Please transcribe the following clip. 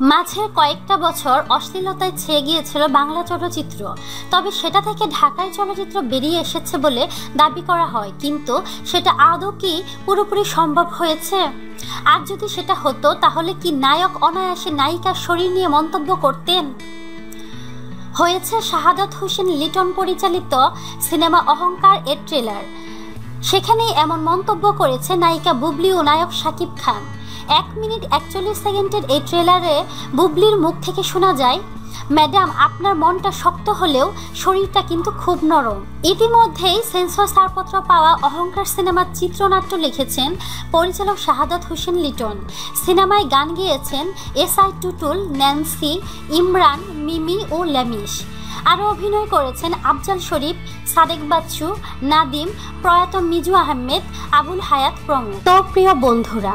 মাঝের কয়েকটা বছর অশ্লীলতায় ছেয়ে গিয়েছিল বাংলা চলচ্চিত্র। তবে সেটা থেকে ঢাকায় চলচ্চিত্র বেরিয়ে এসেছে বলে দাবি করা হয়। কিন্তু সেটা আদৌ কি পুরোপুরি সম্ভব হয়েছে? আর যদি সেটা হতো, তাহলে কি নায়ক অনায়াসে নায়িকার শরীর নিয়ে মন্তব্য করতেন? হয়েছে শাহাদত হোসেন লিটন পরিচালিত সিনেমা অহংকার এর ট্রেলার। সেখানেই এমন মন্তব্য করেছে নায়িকা বুবলি ও নায়ক শাকিব খান। এক মিনিট একচল্লিশ সেকেন্ডের এই ট্রেলারে বুবলির মুখ থেকে শোনা যায়, ম্যাডাম, আপনার মনটা শক্ত হলেও শরীরটা কিন্তু খুব নরম। ইতিমধ্যেই সেন্সর ছাড়পত্র পাওয়া অহংকার সিনেমার চিত্রনাট্য লিখেছেন পরিচালক শাহাদত হোসেন লিটন। সিনেমায় গান গেয়েছেন S I Tutul, Nancy, Imran, Mimi ও ল্যামিশ। আরও অভিনয় করেছেন আফজাল শরীফ, সাদেক বাচ্চু, নাদিম, প্রয়াত মিজু আহমেদ, আবুল হায়াত প্রমুখ। তো প্রিয় বন্ধুরা